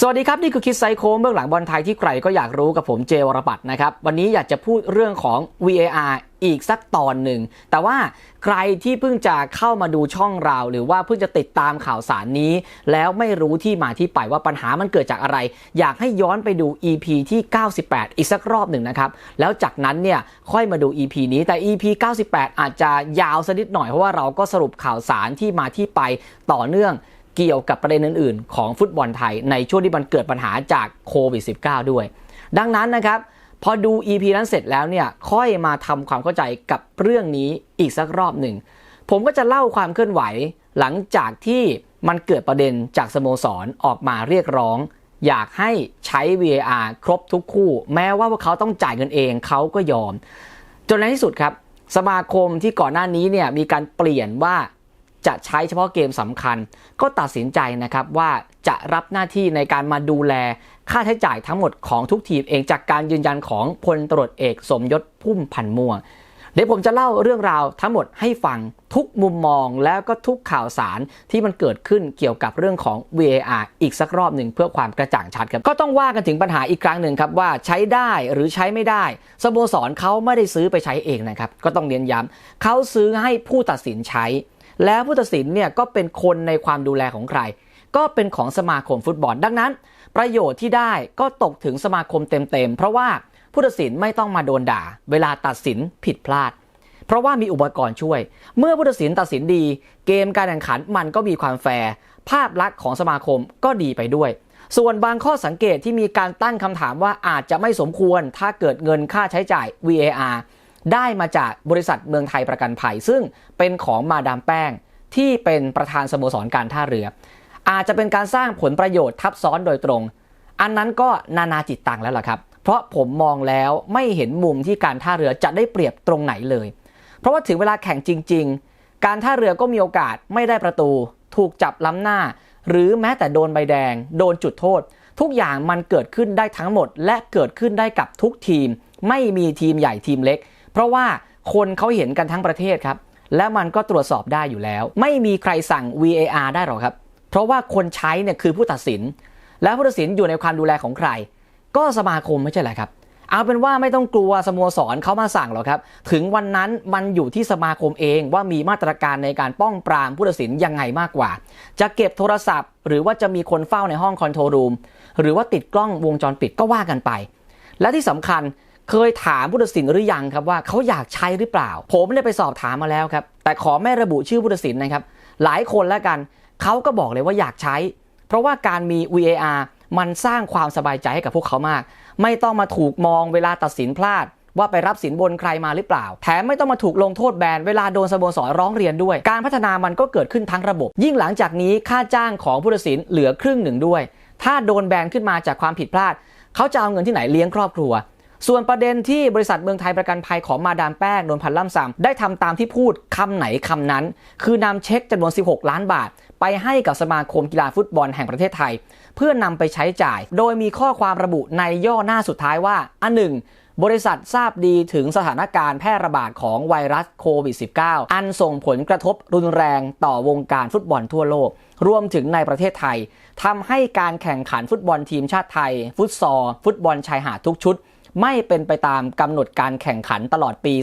สวัสดีครับ นี่คือคิดไซโคเบื้องหลังบอลไทยที่ใครก็อยากรู้กับผมเจวรปัตน์นะครับ วันนี้อยากจะพูดเรื่องของ VAR อีกสักตอนหนึ่ง แต่ว่าใครที่เพิ่งจะเข้ามาดูช่องเรา หรือว่าเพิ่งจะติดตามข่าวสารนี้ แล้วไม่รู้ที่มาที่ไปว่าปัญหามันเกิดจากอะไร อยากให้ย้อนไปดู EP ที่ 98 อีกสักรอบหนึ่งนะครับ แล้วจากนั้นเนี่ยค่อยมาดู EP นี้แต่ EP 98 อาจจะยาวสักนิดหน่อยเพราะว่าเราก็สรุปข่าวสารที่มาที่ไปต่อเนื่อง เกี่ยวกับประเด็นอื่น ๆ ของฟุตบอลไทยในช่วงที่มันเกิดปัญหาจากโควิด -19 ด้วย ดังนั้นนะครับ พอดู EP นั้นเสร็จแล้วเนี่ยค่อยมาทำความเข้าใจกับเรื่องนี้อีกสักรอบหนึ่ง ผมก็จะเล่าความเคลื่อนไหว หลังจากที่มันเกิดประเด็นจากสโมสรออกมาเรียกร้อง อยากให้ใช้ VAR ครบทุกคู่ แม้ว่าพวกเขาต้องจ่ายเงินเองเขาก็ยอม จนในที่สุดครับ สมาคมที่ก่อนหน้านี้เนี่ยมีการเปลี่ยนว่า จะใช้เฉพาะเกมสำคัญ ก็ตัดสินใจนะครับว่าจะรับหน้าที่ในการมาดูแลค่าใช้จ่ายทั้งหมดของทุกทีมเองจากการยืนยันของพลตรวจเอกสมยศพุ่มพันธ์ม่วงเดี๋ยวผมจะเล่าเรื่องราวทั้งหมดให้ฟังทุกมุมมองแล้วก็ทุกข่าวสารที่มันเกิดขึ้นเกี่ยวกับเรื่องของ VAR อีกสักรอบหนึ่งเพื่อความกระจ่างชัดครับ ก็ต้องว่ากันถึงปัญหาอีกครั้งหนึ่งครับว่าใช้ได้หรือใช้ไม่ได้สโมสรเขาไม่ได้ซื้อไปใช้เองนะครับ ก็ต้องเน้นย้ำเขาซื้อให้ผู้ตัดสินใช้ แล้วผู้ตัดสินเนี่ยก็เป็นคนในความดูแลของใคร ก็เป็นของสมาคมฟุตบอล ดังนั้น ประโยชน์ที่ได้ก็ตกถึงสมาคมเต็มๆ เพราะว่าผู้ตัดสินไม่ต้องมาโดนด่า เวลาตัดสินผิดพลาด เพราะว่ามีอุปกรณ์ช่วย เมื่อผู้ตัดสินตัดสินดี เกมการแข่งขันมันก็มีความแฟร์ภาพลักษณ์ของสมาคมก็ดีไปด้วย ส่วนบางข้อสังเกตที่มีการตั้งคำถามว่าอาจจะไม่สมควรถ้าเกิดเงินค่าใช้จ่าย VAR ได้มาจากบริษัทเมืองไทยประกันภัย ซึ่งเป็นของมาดามแป้งที่เป็นประธานสโมสรการท่าเรือ อาจจะเป็นการสร้างผลประโยชน์ทับซ้อนโดยตรง อันนั้นก็นานาจิตตังแล้วล่ะครับ เพราะผมมองแล้วไม่เห็นมุมที่การท่าเรือจะได้เปรียบตรงไหนเลย เพราะว่าถึงเวลาแข่งจริง ๆ การท่าเรือก็มีโอกาสไม่ได้ประตู ถูกจับล้ำหน้า หรือแม้แต่โดนใบแดง โดนจุดโทษ ทุกอย่างมันเกิดขึ้นได้ทั้งหมด และเกิดขึ้นได้กับทุกทีม ไม่มีทีมใหญ่ทีมเล็ก ราะว่าคนเขาเห็นกันทั้งประเทศครับ และมันก็ตรวจสอบได้อยู่แล้ว ไม่มีใครสั่ง VAR ได้หรอกครับ เพราะว่าคนใช้เนี่ยคือผู้ตัดสิน แล้วผู้ตัดสินอยู่ในความดูแลของใคร ก็สมาคมไม่ใช่เหรอครับเอาเป็นว่าไม่ต้องกลัวสโมสรเขามาสั่งหรอกครับ ถึงวันนั้นมันอยู่ที่สมาคมเองว่ามีมาตรการในการป้องปรามผู้ตัดสินยังไงมากกว่า จะเก็บโทรศัพท์ หรือว่าจะมีคนเฝ้าในห้องคอนโทรลรูมหรือว่าติดกล้องวงจรปิดก็ว่ากันไป และที่สำคัญ เคยถามผู้ตัดสินหรือยังครับว่าเขาอยากใช้หรือเปล่า ผมเนี่ยไปสอบถามมาแล้วครับ แต่ขอไม่ระบุชื่อผู้ตัดสินนะครับ หลายคนแล้วกันเขาก็บอกเลยว่าอยากใช้ เพราะว่าการมี VAR มันสร้างความสบายใจให้กับพวกเขามาก ไม่ต้องมาถูกมองเวลาตัดสินพลาด ว่าไปรับสินบนใครมาหรือเปล่า แถมไม่ต้องมาถูกลงโทษแบนเวลาโดนสโมสรร้องเรียนด้วย การพัฒนามันก็เกิดขึ้นทั้งระบบ ยิ่งหลังจากนี้ค่าจ้างของผู้ตัดสินเหลือครึ่งหนึ่งด้วย ถ้าโดนแบนขึ้นมาจากความผิดพลาด เขาจะเอาเงินที่ไหนเลี้ยงครอบครัว ส่วนประเด็นที่บริษัทเมืองไทยประกันภัยของมาดามแป้งนนพันธ์ล่ำซำได้ทำตามที่พูดคำไหนคำนั้น คือนำเช็คจำนวน 16 ล้านบาท ไปให้กับสมาคมกีฬาฟุตบอลแห่งประเทศไทย เพื่อนำไปใช้จ่าย โดยมีข้อความระบุในย่อหน้าสุดท้ายว่า อันหนึ่งบริษัททราบดีถึงสถานการณ์แพร่ระบาดของไวรัสโควิด -19 อันส่งผลกระทบรุนแรงต่อวงการฟุตบอลทั่วโลก รวมถึงในประเทศไทยทำให้การแข่งขันฟุตบอลทีมชาติไทย ฟุตซอลฟุตบอลชายหาดทุกชุด ไม่เป็นไปตามกำหนดการแข่งขันตลอดปี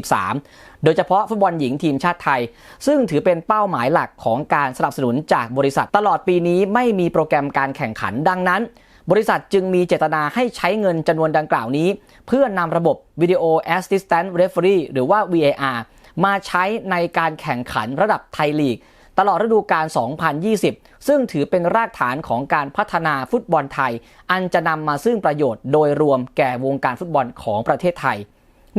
2563 โดยเฉพาะฟุตบอลหญิงทีมชาติไทย ซึ่งถือเป็นเป้าหมายหลักของการสนับสนุนจากบริษัทตลอดปีนี้ไม่มีโปรแกรมการแข่งขันดังนั้น บริษัทจึงมีเจตนาให้ใช้เงินจำนวนดังกล่าวนี้ เพื่อนำระบบ Video Assistant Referee หรือว่า VAR มาใช้ในการแข่งขันระดับไทยลีก ตลอดฤดูกาล 2020 ซึ่งถือเป็นรากฐานของการพัฒนาฟุตบอลไทย อันจะนำมาซึ่งประโยชน์โดยรวมแก่วงการฟุตบอลของประเทศไทย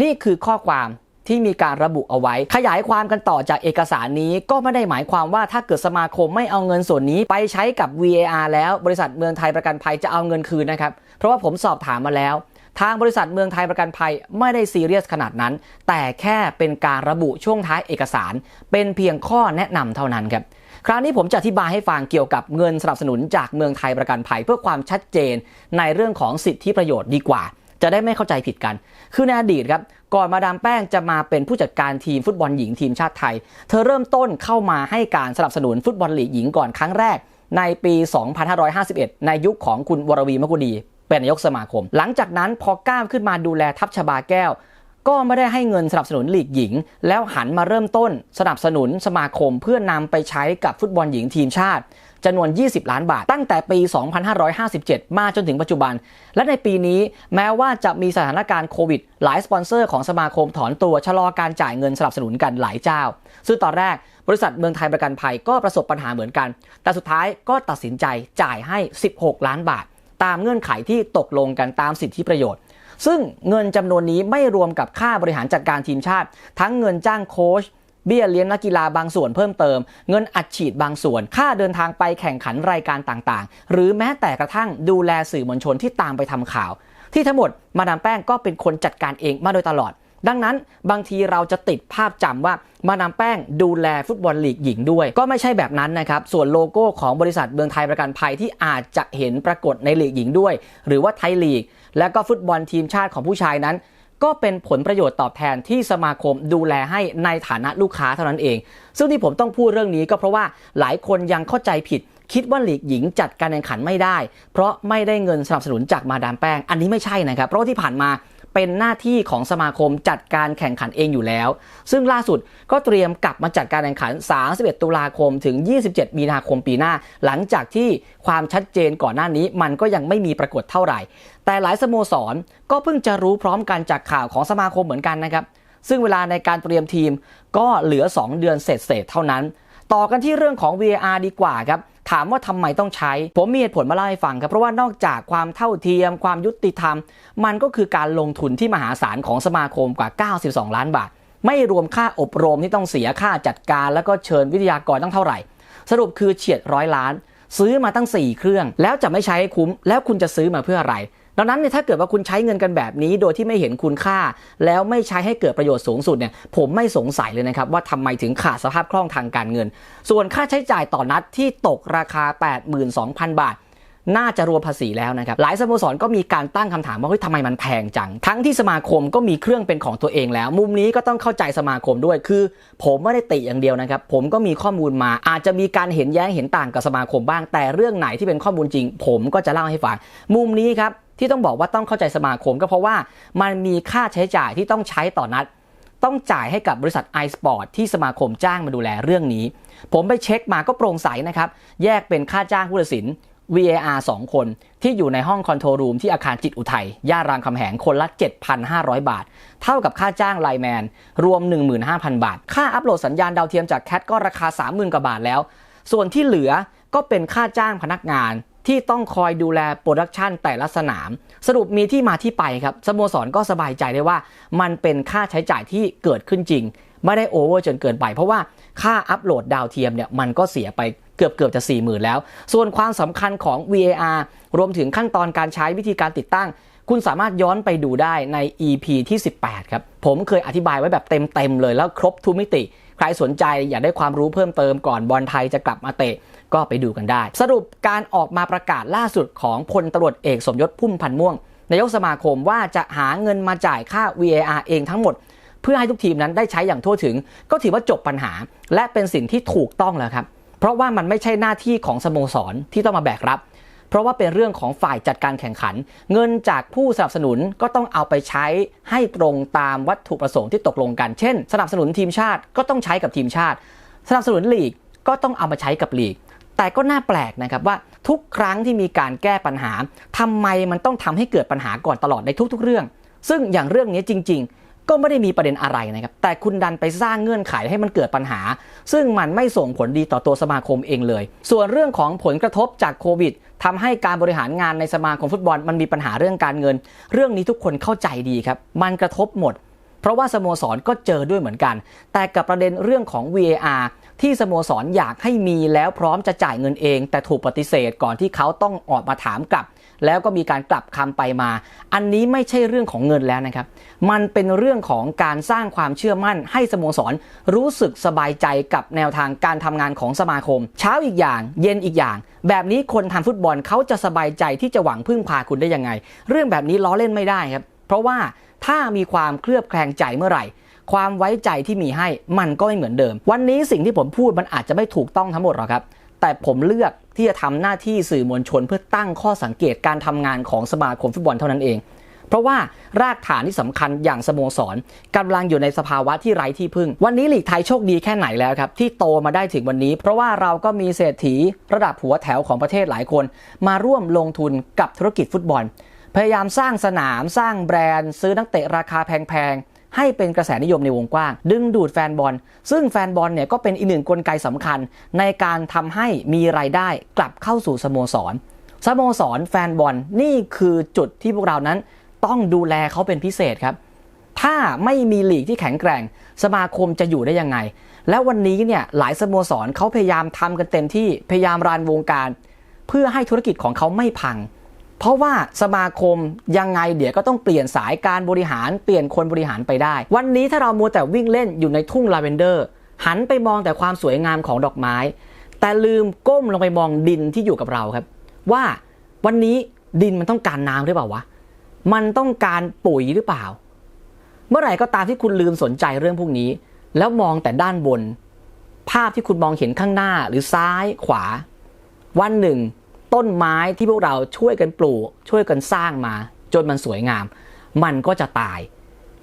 นี่คือข้อความที่มีการระบุเอาไว้ ขยายความกันต่อจากเอกสารนี้ก็ไม่ได้หมายความว่าถ้าเกิดสมาคมไม่เอาเงินส่วนนี้ไปใช้กับ VAR แล้วบริษัทเมืองไทยประกันภัยจะเอาเงินคืนนะครับ เพราะว่าผมสอบถามมาแล้ว ทางบริษัทเมืองไทยประกันภัยไม่ได้ซีเรียสขนาดนั้น แต่แค่เป็นการระบุช่วงท้ายเอกสาร เป็นเพียงข้อแนะนำเท่านั้นครับคราวนี้ผมจะอธิบายให้ฟังเกี่ยวกับเงินสนับสนุนจากเมืองไทยประกันภัย เพื่อความชัดเจนในเรื่องของสิทธิประโยชน์ดีกว่า จะได้ไม่เข้าใจผิดกัน คือในอดีตครับก่อนมาดามแป้งจะมาเป็นผู้จัดการทีมฟุตบอลหญิงทีมชาติไทย เธอเริ่มต้นเข้ามาให้การสนับสนุนฟุตบอลลีกหญิงก่อนครั้งแรกในปี 2551 ในยุคของคุณวรวีมกุดี เป็นนายกสมาคม หลังจากนั้นพอก้าวขึ้นมาดูแลทัพชบาแก้ว ก็ไม่ได้ให้เงินสนับสนุนลีกหญิง แล้วหันมาเริ่มต้นสนับสนุนสมาคม เพื่อนำไปใช้กับฟุตบอลหญิงทีมชาติจำนวน 20 ล้านบาท ตั้งแต่ปี 2557 มาจนถึงปัจจุบัน และในปีนี้แม้ว่าจะมีสถานการณ์โควิด หลายสปอนเซอร์ของสมาคมถอนตัวชะลอการจ่ายเงินสนับสนุนกันหลายเจ้า ซึ่งตอนแรกบริษัทเมืองไทยประกันภัยก็ประสบปัญหาเหมือนกัน แต่สุดท้ายก็ตัดสินใจจ่ายให้ 16 ล้านบาท ตามเงื่อนไขที่ตกลงกันตามสิทธิประโยชน์ ซึ่งเงินจำนวนนี้ไม่รวมกับค่าบริหารจัดการทีมชาติ ทั้งเงินจ้างโค้ชเบี้ยเลี้ยงนักกีฬาบางส่วนเพิ่มเติม เงินอัดฉีดบางส่วน ค่าเดินทางไปแข่งขันรายการต่างๆ หรือแม้แต่กระทั่งดูแลสื่อมวลชนที่ตามไปทำข่าว ที่ทั้งหมดมาดามแป้งก็เป็นคนจัดการเองมาโดยตลอด ดังนั้นบางทีเราจะติดภาพจำว่ามาดามแป้งดูแลฟุตบอลลีกหญิงด้วย ก็ไม่ใช่แบบนั้นนะครับ ส่วนโลโก้ของบริษัทเมืองไทยประกันภัยที่อาจจะเห็นปรากฏในลีกหญิงด้วย หรือว่าไทยลีก และก็ฟุตบอลทีมชาติของผู้ชายนั้น ก็เป็นผลประโยชน์ตอบแทนที่สมาคมดูแลให้ในฐานะลูกค้าเท่านั้นเอง ซึ่งที่ผมต้องพูดเรื่องนี้ก็เพราะว่าหลายคนยังเข้าใจผิดคิดว่าลีกหญิงจัดการแข่งขันไม่ได้ เพราะไม่ได้เงินสนับสนุนจากมาดามแป้ง อันนี้ไม่ใช่นะครับ เพราะที่ผ่านมา เป็นหน้าที่ของสมาคมจัดการแข่งขันเองอยู่แล้ว ซึ่งล่าสุดก็เตรียมกลับมาจัดการแข่งขัน 31 ตุลาคมถึง 27 มีนาคมปีหน้า หลังจากที่ความชัดเจนก่อนหน้านี้มันก็ยังไม่มีปรากฏเท่าไหร่ แต่หลายสโมสรก็เพิ่งจะรู้พร้อมกันจากข่าวของสมาคมเหมือนกันนะครับ ซึ่งเวลาในการเตรียมทีมก็เหลือ 2 เดือนเศษเท่านั้น ต่อกันที่เรื่องของ VAR ดีกว่าครับ ถามว่าทำไมต้องใช้ ผมมีเหตุผลมาเล่าให้ฟังครับ เพราะว่านอกจากความเท่าเทียม ความยุติธรรม มันก็คือการลงทุนที่มหาศาลของสมาคมกว่า 92 ล้านบาท ไม่รวมค่าอบรมที่ต้องเสียค่าจัดการ แล้วก็เชิญวิทยากรต้องเท่าไหร่ สรุปคือเฉียดร้อยล้าน ซื้อมาตั้ง 4 เครื่อง แล้วจะไม่ใช้ให้คุ้ม แล้วคุณจะซื้อมาเพื่ออะไร ดังนั้นเนี่ยถ้าเกิดว่าคุณใช้เงินกันแบบนี้โดยที่ไม่เห็นคุณค่า แล้วไม่ใช้ให้เกิดประโยชน์สูงสุดเนี่ยผมไม่สงสัยเลยนะครับว่าทำไมถึงขาดสภาพคล่องทางการเงิน ส่วนค่าใช้จ่ายต่อนัดที่ตกราคา 82,000 บาท น่าจะรวมภาษีแล้วนะครับหลายสโมสรก็มีการตั้งคำถามว่าเฮ้ยทำไมมันแพงจัง ทั้งที่สมาคมก็มีเครื่องเป็นของตัวเองแล้ว มุมนี้ก็ต้องเข้าใจสมาคมด้วยคือ ผมไม่ได้ติอย่างเดียวนะครับผมก็มีข้อมูลมาอาจจะมีการเห็นแย้งเห็นต่างกับสมาคมบ้าง แต่เรื่องไหนที่เป็นข้อมูลจริง ผมก็จะเล่าให้ฟังมุมนี้ครับ ที่ต้องบอกว่าต้องเข้าใจสมาคมก็เพราะว่ามันมีค่าใช้จ่ายที่ต้องใช้ต่อนัด ต้องจ่ายให้กับบริษัท iSport ที่สมาคมจ้างมาดูแลเรื่องนี้ ผมไปเช็คมาก็โปร่งใสนะครับ แยกเป็นค่าจ้างผู้ตัดสิน VAR 2 คนที่อยู่ในห้องคอนโทรลรูมที่อาคารจิตอุทัย ย่านรามคำแหงคนละ 7,500 บาท เท่ากับค่าจ้างไลแมน รวม 15,000 บาท ค่าอัปโหลดสัญญาณดาวเทียมจากแคทก็ราคา 30,000 กว่าบาทแล้ว ส่วนที่เหลือก็เป็นค่าจ้างพนักงาน ที่ต้องคอยดูแลโปรดักชันแต่ละสนาม สรุปมีที่มาที่ไปครับสโมสรก็สบายใจได้ว่า มันเป็นค่าใช้จ่ายที่เกิดขึ้นจริง ไม่ได้โอเวอร์จนเกินไป เพราะว่าค่าอัปโหลดดาวเทียมเนี่ยมันก็เสียไปเกือบเกือบจะ 4 0,000 แล้ว ส่วนความสำคัญของ VAR รวมถึงขั้นตอนการใช้วิธีการติดตั้ง คุณสามารถย้อนไปดูได้ใน EP ที่ 18 ครับ ผมเคยอธิบายไว้แบบเต็มๆเลยแล้วครบทุกมิติ ใครสนใจอยากได้ความรู้เพิ่มเติมก่อนบอลไทยจะกลับมาเตะ ก็ไปดูกันได้ สรุปการออกมาประกาศล่าสุดของพลตำรวจเอกสมยศพุ่มพันธ์ม่วงนายกสมาคมว่าจะหาเงินมาจ่ายค่า VAR เองทั้งหมด เพื่อให้ทุกทีมนั้นได้ใช้อย่างทั่วถึง ก็ถือว่าจบปัญหา และเป็นสิ่งที่ถูกต้องแล้วครับ เพราะว่ามันไม่ใช่หน้าที่ของสโมสรที่ต้องมาแบกรับ เพราะว่าเป็นเรื่องของฝ่ายจัดการแข่งขัน เงินจากผู้สนับสนุนก็ต้องเอาไปใช้ให้ตรงตามวัตถุประสงค์ที่ตกลงกัน เช่น สนับสนุนทีมชาติก็ต้องใช้กับทีมชาติ สนับสนุนลีกก็ต้องเอามาใช้กับลีก แต่ก็น่าแปลกนะครับว่าทุกครั้งที่มีการแก้ปัญหาทำไมมันต้องทำให้เกิดปัญหาก่อนตลอดในทุก ๆ เรื่อง ซึ่งอย่างเรื่องนี้จริง ๆ ก็ไม่ได้มีประเด็นอะไรนะครับแต่คุณดันไปสร้างเงื่อนไขให้มันเกิดปัญหา ซึ่งมันไม่ส่งผลดีต่อตัวสมาคมเองเลย ส่วนเรื่องของผลกระทบจากโควิดทำให้การบริหารงานในสมาคมฟุตบอลมันมีปัญหาเรื่องการเงิน เรื่องนี้ทุกคนเข้าใจดีครับมันกระทบหมด เพราะว่าสโมสรก็เจอด้วยเหมือนกัน แต่กับประเด็นเรื่องของ VAR ที่สโมสรอยากให้มีแล้วพร้อมจะจ่ายเงินเอง แต่ถูกปฏิเสธก่อนที่เขาต้องออกมาถามกลับ แล้วก็มีการกลับคำไปมา อันนี้ไม่ใช่เรื่องของเงินแล้วนะครับ มันเป็นเรื่องของการสร้างความเชื่อมั่น ให้สโมสรรู้สึกสบายใจกับแนวทางการทำงานของสมาคม เช้าอีกอย่าง เย็นอีกอย่าง แบบนี้คนทำฟุตบอลเขาจะสบายใจที่จะหวังพึ่งพาคุณได้ยังไง เรื่องแบบนี้ล้อเล่นไม่ได้ครับ เพราะว่าถ้ามีความเคลือบแคลงใจเมื่อไหร่ ความไว้ใจที่มีให้มันก็ไม่เหมือนเดิม วันนี้สิ่งที่ผมพูดมันอาจจะไม่ถูกต้องทั้งหมดหรอกครับ แต่ผมเลือกที่จะทำหน้าที่สื่อมวลชน เพื่อตั้งข้อสังเกตการทำงานของสมาคมฟุตบอลเท่านั้นเอง เพราะว่ารากฐานที่สำคัญอย่างสโมสรกำลังอยู่ในสภาวะที่ไร้ที่พึ่ง วันนี้ลีกไทยโชคดีแค่ไหนแล้วครับ ที่โตมาได้ถึงวันนี้ เพราะว่าเราก็มีเศรษฐีระดับหัวแถวของประเทศหลายคน มาร่วมลงทุนกับธุรกิจฟุตบอล พยายามสร้างสนาม สร้างแบรนด์ ซื้อนักเตะราคาแพง ให้เป็นกระแสนิยมในวงกว้าง ดึงดูดแฟนบอล ซึ่งแฟนบอลเนี่ยก็เป็นอีกหนึ่งกลไกสำคัญ ในการทำให้มีรายได้กลับเข้าสู่สโมสร สโมสรแฟนบอลนี่คือจุดที่พวกเรานั้นต้องดูแลเขาเป็นพิเศษครับ ถ้าไม่มีลีกที่แข็งแกร่ง สมาคมจะอยู่ได้ยังไง แล้ววันนี้เนี่ยหลายสโมสรเขาพยายามทำกันเต็มที่พยายามรันวงการ เพื่อให้ธุรกิจของเขาไม่พัง เพราะว่าสมาคมยังไงเดี๋ยวก็ต้องเปลี่ยนสายการบริหารเปลี่ยนคนบริหารไปได้ วันนี้ถ้าเรามัวแต่วิ่งเล่นอยู่ในทุ่งลาเวนเดอร์ หันไปมองแต่ความสวยงามของดอกไม้ แต่ลืมก้มลงไปมองดินที่อยู่กับเราครับ ว่าวันนี้ดินมันต้องการน้ำหรือเปล่าวะมันต้องการปุ๋ยหรือเปล่า เมื่อไหร่ก็ตามที่คุณลืมสนใจเรื่องพวกนี้ แล้วมองแต่ด้านบน ภาพที่คุณมองเห็นข้างหน้าหรือซ้ายขวา วันหนึ่ง ต้นไม้ที่พวกเราช่วยกันปลูก ช่วยกันสร้างมา จนมันสวยงาม มันก็จะตาย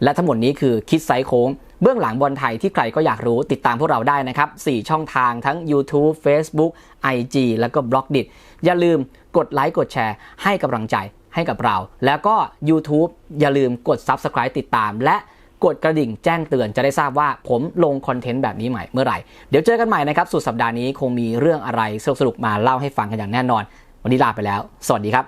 และทั้งหมดนี้คือคิดไซส์โค้งเบื้องหลังบอลไทยที่ใครก็อยากรู้ติดตามพวกเราได้นะครับ 4 ช่องทางทั้ง YouTube Facebook IG แล้วก็ b l o g d i t อย่าลืมกดไลค์กดแชร์ ให้กำลังใจให้กับเรา แล้วก็ YouTube อย่าลืมกด Subscribe ติดตามและ กดกระดิ่งแจ้งเตือนจะได้ทราบว่าผมลงคอนเทนต์แบบนี้ใหม่เมื่อไหร่ เดี๋ยวเจอกันใหม่นะครับ สุดสัปดาห์นี้คงมีเรื่องอะไรสนุกๆมาเล่าให้ฟังกันอย่างแน่นอน วันนี้ลาไปแล้ว สวัสดีครับ